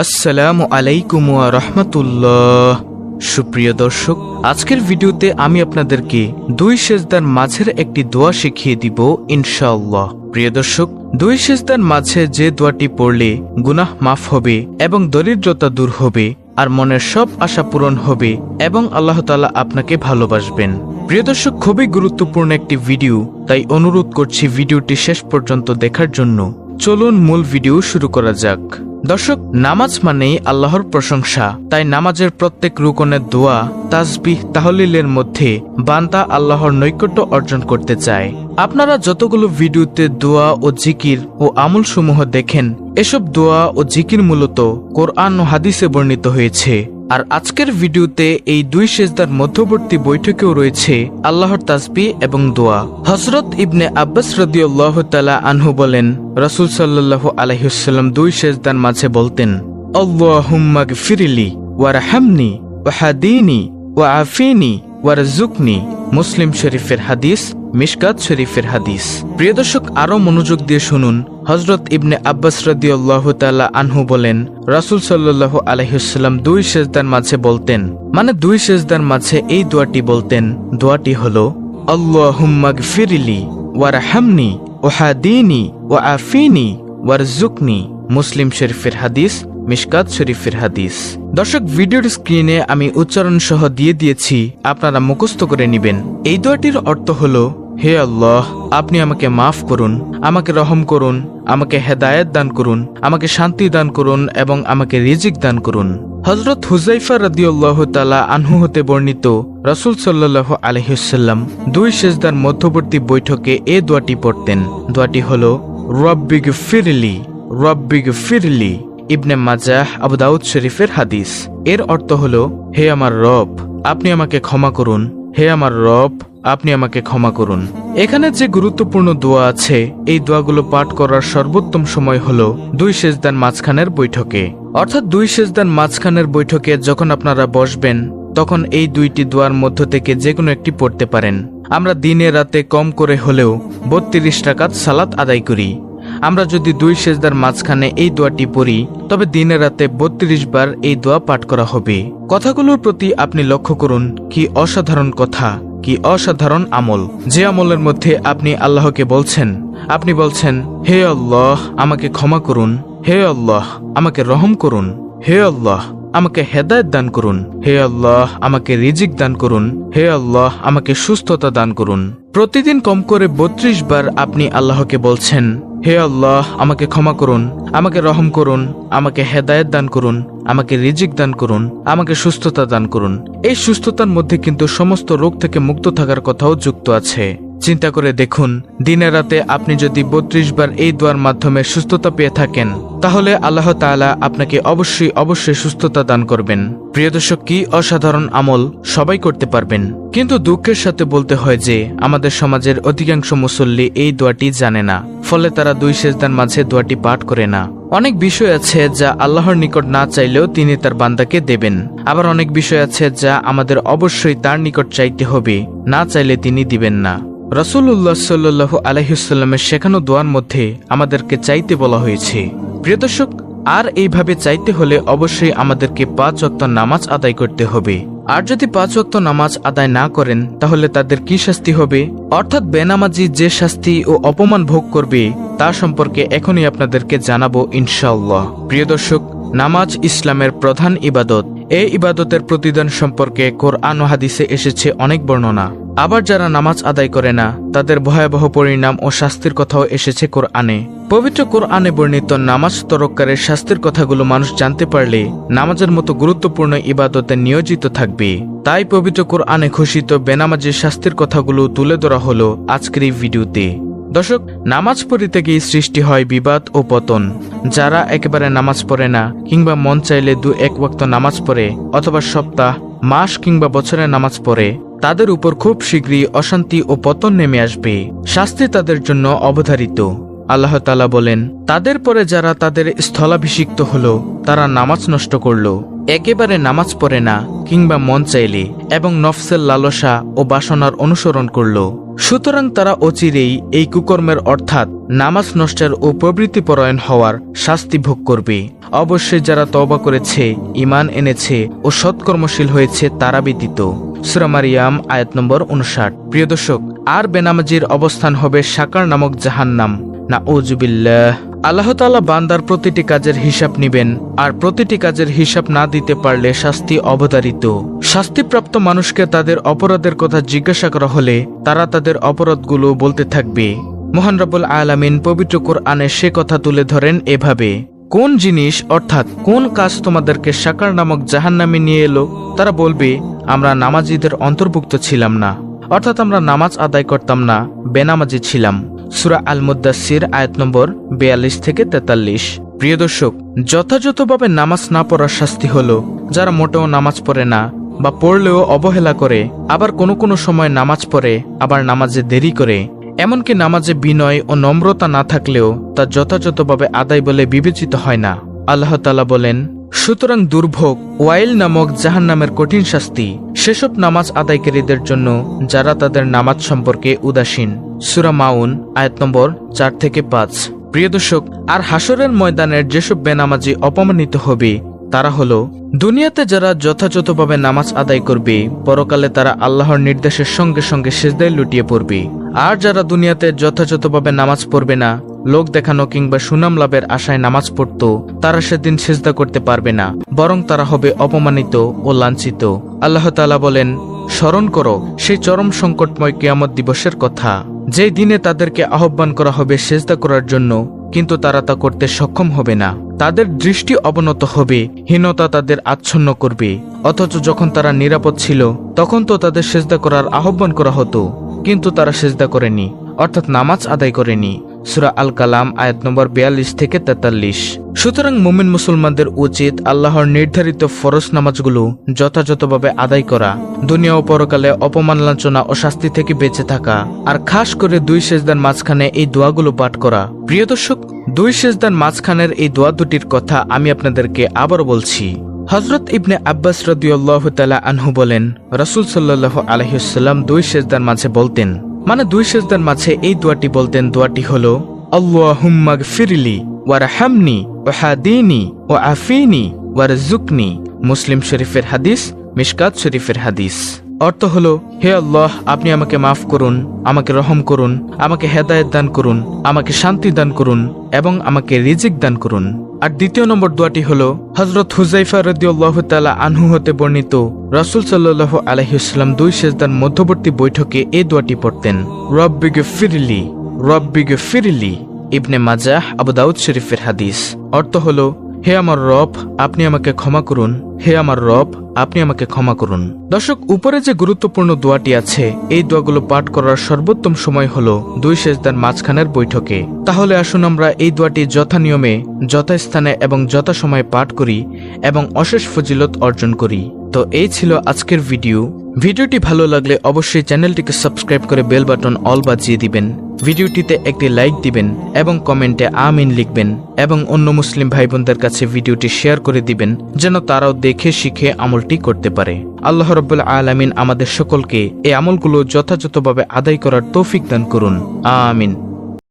আসসালামু আলাইকুম রহমতুল্লাহ। সুপ্রিয় দর্শক, আজকের ভিডিওতে আমি আপনাদেরকে দুই সেজদার মাঝের একটি দোয়া শিখিয়ে দিব ইনশাআল্লাহ। প্রিয় দর্শক, দুই সেজদার মাঝে যে দোয়াটি পড়লে গুনাহ মাফ হবে এবং দরিদ্রতা দূর হবে আর মনের সব আশা পূরণ হবে এবং আল্লাহ তাআলা আপনাকে ভালোবাসবেন। প্রিয় দর্শক, খুবই গুরুত্বপূর্ণ একটি ভিডিও, তাই অনুরোধ করছি ভিডিওটি শেষ পর্যন্ত দেখার জন্য। চলুন মূল ভিডিও শুরু করা যাক। দর্শক, নামাজ মানেই আল্লাহর প্রশংসা। তাই নামাজের প্রত্যেক রুকনের দোয়া তাজবিহ তাহলিলের মধ্যে বান্দা আল্লাহর নৈকট্য অর্জন করতে চায়। আপনারা যতগুলো ভিডিওতে দোয়া ও জিকির ও আমল সমূহ দেখেন, এসব দোয়া ও জিকির মূলত কোরআন ও হাদিসে বর্ণিত হয়েছে। আর আজকের ভিডিওতে এই দুই সেজদার মধ্যবর্তী বৈঠকেও রয়েছে আল্লাহর তাসবি এবং দোয়া। হজরত ইবনে আব্বাস রদিউল্লাহ তালা আনহু বলেন, রসুল সাল্লাহ আলহিসাল্লাম দুই সেজদার মাঝে বলতেন আল্লাহুম্মাগ ফিরিলি ওয়ারহামনি ওয়াহাদিনি ওয়া আফিনি ওয়ারজুকনি মুসলিম শরীফের হাদিস, মিশকাত শরীফের হাদিস। প্রিয় দর্শক আরও মনোযোগ দিয়ে শুনুন হজরত ইবনে আব্বাস রদিউল্লাহ তাল্লাহ আনহু বলেন, রাসুল সাল্লাহ আলহিসাল্লাম দুই সেজদার মাঝে বলতেন মানে দুই সেজদার মাঝে এই দোয়াটি বলতেন, দোয়াটি হল আল্লাহুম্মাগ ফিরিলি ওয়ারহামনি ওহাদিনি ও আফিনি ওয়ারজুকনি মুসলিম শরীফের হাদিস, মিশকাত শরীফের হাদিস। দর্শক, ভিডিওর স্ক্রিনে আমি উচ্চারণ সহ দিয়ে দিয়েছি, আপনারা মুখস্থ করে নেবেন। এই দোয়াটির অর্থ হল হে আল্লাহ, আপনি আমাকে মাফ করুন, আমাকে রহম করুন, আমাকে হেদায়েত দান করুন, আমাকে শান্তি দান করুন এবং আমাকে রিজিক দান করুন। হজরত হুজাইফা রাদিউল্লাহ তালা আনহু হতে বর্ণিত রসুল সাল্লাহ আলহিসাল্লাম দুই সেজদার মধ্যবর্তী বৈঠকে এ দোয়াটি পড়তেন। দোয়াটি হল রব্বিগ ফিরলি রব্বিগ ফিরলি ইবনে মাজাহ, আবু দাউদ শরীফের হাদিস। এর অর্থ হল, হে আমার রব, আপনি আমাকে ক্ষমা করুন, হে আমার রব আপনি আমাকে ক্ষমা করুন। এখানে যে গুরুত্বপূর্ণ দোয়া আছে, এই দোয়াগুলো পাঠ করার সর্বোত্তম সময় হল দুই সেজদান মাঝখানের বৈঠকে। অর্থাৎ দুই সেজদান মাঝখানের বৈঠকে যখন আপনারা বসবেন, তখন এই দুইটি দোয়ার মধ্য থেকে যে কোনো একটি পড়তে পারেন। আমরা দিনে রাতে কম করে হলেও বত্রিশ টাকাত সালাত আদায় করি। আমরা যদি দুই সেজদার মাঝখানে এই দোয়াটি পড়ি, তবে দিনে রাতে বত্রিশ বার এই দোয়া পাঠ করা হবে। কথাগুলোর প্রতি আপনি লক্ষ্য করুন, কি অসাধারণ কথা। কি অসাধারণ আমল। যে আমলের মধ্যে আপনি আল্লাহকে বলছেন, আপনি বলছেন, হে আল্লাহ, আমাকে ক্ষমা করুন। হে আল্লাহ, আমাকে রহম করুন। হে আল্লাহ আমাকে হেদায়ত দান করুন। হে আল্লাহ, আমাকে রিজিক দান করুন। হে আল্লাহ, আমাকে সুস্থতা দান করুন। প্রতিদিন কম করে বত্রিশ বার আপনি আল্লাহকে বলছেন, হে আল্লাহ, আমাকে ক্ষমা করুন, আমাকে রহম করুন, আমাকে হেদায়ত দান করুন, আমাকে রিজিক দান করুন, আমাকে সুস্থতা দান করুন। এই সুস্থতার মধ্যে কিন্তু সমস্ত রোগ থেকে মুক্ত থাকার কথাও যুক্ত আছে। চিন্তা করে দেখুন দিনে রাতে আপনি যদি বত্রিশ বার এই দোয়ার মাধ্যমে সুস্থতা পেয়ে থাকেন, তাহলে আল্লাহ তাআলা আপনাকে অবশ্যই অবশ্যই সুস্থতা দান করবেন। প্রিয় দর্শক, কি অসাধারণ আমল সবাই করতে পারবেন। কিন্তু দুঃখের সাথে বলতে হয় যে, আমাদের সমাজের অধিকাংশ মুসল্লি এই দোয়াটি জানে না, ফলে তারা দুই সেজদার মাঝে দোয়াটি পাঠ করে না। অনেক বিষয় আছে যা আল্লাহর নিকট না চাইলেও তিনি তার বান্দাকে দেবেন। আবার অনেক বিষয় আছে যা আমাদের অবশ্যই তার নিকট চাইতে হবে, না চাইলে তিনি দিবেন না। রসুল্লাহ সাল্লু আলহিসাল্লামের শেখানো দোয়ার মধ্যে আমাদেরকে চাইতে বলা হয়েছে, প্রিয় দর্শক, আর এইভাবে চাইতে হলে অবশ্যই আমাদেরকে পাঁচ অক্ত নামাজ আদায় করতে হবে। আর যদি পাঁচ অক্ত নামাজ আদায় না করেন, তাহলে তাদের কি শাস্তি হবে? অর্থাৎ বেনামাজি যে শাস্তি ও অপমান ভোগ করবে, তা সম্পর্কে এখনই আপনাদেরকে জানাব ইনশাল্লাহ প্রিয় দর্শক, নামাজ ইসলামের প্রধান ইবাদত। এই ইবাদতের প্রতিদান সম্পর্কে কোরআন হাদিসে এসেছে অনেক বর্ণনা। আবার যারা নামাজ আদায় করে না, তাদের ভয়াবহ পরিণাম ও শাস্তির কথাও এসেছে কোরআনে। পবিত্র কোরআনে বর্ণিত নামাজ তরকারের শাস্তির কথাগুলো মানুষ জানতে পারলে নামাজের মতো গুরুত্বপূর্ণ ইবাদতে নিয়োজিত থাকবে। তাই পবিত্র কোরআনে ঘোষিত বেনামাজের শাস্তির কথাগুলো তুলে ধরা হলো আজকের এই ভিডিওতে। দর্শক, নামাজ পড়িতে গিয়ে সৃষ্টি হয় বিবাদ ও পতন। যারা একেবারে নামাজ পড়ে না, কিংবা মন চাইলে দু এক ওয়াক্ত নামাজ পড়ে, অথবা সপ্তাহ, মাস কিংবা বছরে নামাজ পড়ে তাদের উপর খুব শীঘ্রই অশান্তি ও পতন নেমে আসবে। শাস্তি তাদের জন্য অবধারিত। আল্লাহ তালা বলেন, তাদের পরে যারা তাদের স্থলাভিষিক্ত হল, তারা নামাজ নষ্ট করল। একেবারে নামাজ পড়ে না কিংবা মন চাইলে এবং নফসের লালসা ও বাসনার অনুসরণ করল। সুতরাং তারা অচিরেই এই কুকর্মের অর্থাৎ নামাজ নষ্টের ও প্রবৃত্তিপরায়ণ হওয়ার শাস্তি ভোগ করবে। অবশ্যই যারা তবা করেছে ইমান এনেছে ও সৎকর্মশীল হয়েছে তারা ব্যতীত। সুরামারিয়াম আয়াত নম্বর উনষাট। প্রিয় দর্শক, আর বেনামাজির অবস্থান হবে সাকার নামক জাহান্নাম। না ওজুবিল্লাহ আল্লাহ তাআলা বান্দার প্রতিটি কাজের হিসাব নিবেন, আর প্রতিটি কাজের হিসাব না দিতে পারলে শাস্তি অবধারিত। শাস্তিপ্রাপ্ত মানুষকে তাদের অপরাধের কথা জিজ্ঞাসা করা হলে তারা তাদের অপরাধগুলো বলতে থাকবে। মোহান রব্বুল আলামিন পবিত্র কোরআনে সে কথা তুলে ধরেন এভাবে, কোন জিনিস, অর্থাৎ কোন কাজ তোমাদেরকে সাকার নামক জাহান্নামে নিয়ে এলো, তারা বলবে, আমরা নামাজিদের অন্তর্ভুক্ত ছিলাম না, অর্থাৎ আমরা নামাজ আদায় করতাম না, বেনামাজি ছিলাম সুরা আল মুদাসির আয়াত নম্বর বিয়াল্লিশ থেকে তেতাল্লিশ। প্রিয় দর্শক, যথাযথভাবে নামাজ না পড়ার শাস্তি হলো যারা মোটেও নামাজ পড়ে না বা পড়লেও অবহেলা করে, আবার কোনো কোনো সময় নামাজ পড়ে, আবার নামাজে দেরি করে। এমনকি নামাজে বিনয় ও নম্রতা না থাকলেও তা যথাযথভাবে আদায় বলে বিবেচিত হয় না। আল্লাহ তালা বলেন সুতরাং দুর্ভোগ, ওয়াইল নামক জাহান নামের কঠিন শাস্তি, সেসব নামাজ আদায়কারীদের জন্য যারা তাদের নামাজ সম্পর্কে উদাসীন। সুরা মাউন, আয়াত নম্বর চার থেকে পাঁচ। প্রিয় দর্শক, আর হাসরের ময়দানের যেসব বেনামাজি অপমানিত হবে, তারা হলো, দুনিয়াতে যারা যথাযথভাবে নামাজ আদায় করবে, পরকালে তারা আল্লাহর নির্দেশের সঙ্গে সঙ্গে সেজদায় লুটিয়ে পড়বে। আর যারা দুনিয়াতে যথাযথভাবে নামাজ পড়বে না লোক দেখানো কিংবা সুনাম লাভের আশায় নামাজ পড়ত, তারা সেদিন সেজদা করতে পারবে না, বরং তারা হবে অপমানিত ও লাঞ্ছিত। আল্লাহ তাআলা বলেন, স্মরণ করো, সেই চরম সংকটময় কিয়ামত দিবসের কথা। যে দিনে তাদেরকে আহ্বান করা হবে সেজদা করার জন্য, কিন্তু তারা তা করতে সক্ষম হবে না। তাদের দৃষ্টি অবনত হবে, হীনতা তাদের আচ্ছন্ন করবে। অথচ যখন তারা নিরাপদ ছিল, তখন তো তাদের সেজদা করার আহ্বান করা হতো, কিন্তু তারা সেজদা করেনি, অর্থাৎ নামাজ আদায় করেনি। সুরা আল কালাম আয়াত নম্বর বিয়াল্লিশ থেকে তেতাল্লিশ। সুতরাং মুমিন মুসলমানদের উচিত আল্লাহর নির্ধারিত ফরজ নামাজগুলো যথাযথভাবে আদায় করা, দুনিয়া ও পরকালে অপমান, লাঞ্ছনা ও শাস্তি থেকে বেঁচে থাকা, আর খাস করে দুই সেজদার মাঝখানে এই দোয়াগুলো পাঠ করা। প্রিয় দর্শক, দুই সেজদার মাঝখানের এই দোয়া দুটির কথা আমি আপনাদেরকে আবারও বলছি। হজরত ইবনে আব্বাস রদিউল্লাহ তালা আনহু বলেন, রসুল সাল্লাহ আলহিসাল্লাম দুই সেজদার মাঝে বলতেন মানে দুই সেজদার মাঝে এই দোয়াটি বলতেন, দোয়াটি হল আল্লাহুম্মাগ ফিরলি ওয়ার হামনি ও আফিনি ওয়ার জুকনি মুসলিম শরীফের হাদিস, মিশকাত শরীফের হাদিস। অর্থ হলো, হে আল্লাহ, আপনি আমাকে মাফ করুন, আমাকে রহম করুন, আমাকে হেদায়েত দান করুন, আমাকে শান্তি দান করুন এবং আমাকে রিজিক দান করুন। আর দ্বিতীয় নম্বর দোয়াটি হল হজরত হুজাইফা রদিউল্লাহ তালা আনহু হতে বর্ণিত, রসুল সাল্লাহ আলহিউসালাম দুই সেজদার মধ্যবর্তী বৈঠকে এ দোয়াটি পড়তেন রব রব্বিগে ফিরলি রব্বিগে ফিরিলি ইবনে মাজাহ, আবু দাউদ শরীফের হাদিস। অর্থ হলো হে আমার রব, আপনি আমাকে ক্ষমা করুন। হে আমার রব, আপনি আমাকে ক্ষমা করুন। দর্শক, উপরে যে গুরুত্বপূর্ণ দোয়াটি আছে, এই দোয়াগুলো পাঠ করার সর্বোত্তম সময় হল দুই সেজদার মাঝখানের বৈঠকে। তাহলে আসুন আমরা এই দোয়াটি যথা নিয়মে যথাস্থানে এবং যথাসময়ে পাঠ করি এবং অশেষ ফজিলত অর্জন করি। তো এই ছিল আজকের ভিডিও। ভিডিওটি ভালো লাগলে অবশ্যই চ্যানেলটিকে সাবস্ক্রাইব করে বেল বাটন অল বাজিয়ে দিবেন। ভিডিওটিতে একটি লাইক দিবেন এবং কমেন্টে আমিন লিখবেন এবং অন্য মুসলিম ভাই বোনদের কাছে ভিডিওটি শেয়ার করে দিবেন যেন তারাও দেখে, শিখে আমলটি করতে পারে। আল্লাহ রব্বুল আলমিন আমাদের সকলকে এই আমলগুলো যথাযথভাবে আদায় করার তৌফিক দান করুন। আমিন।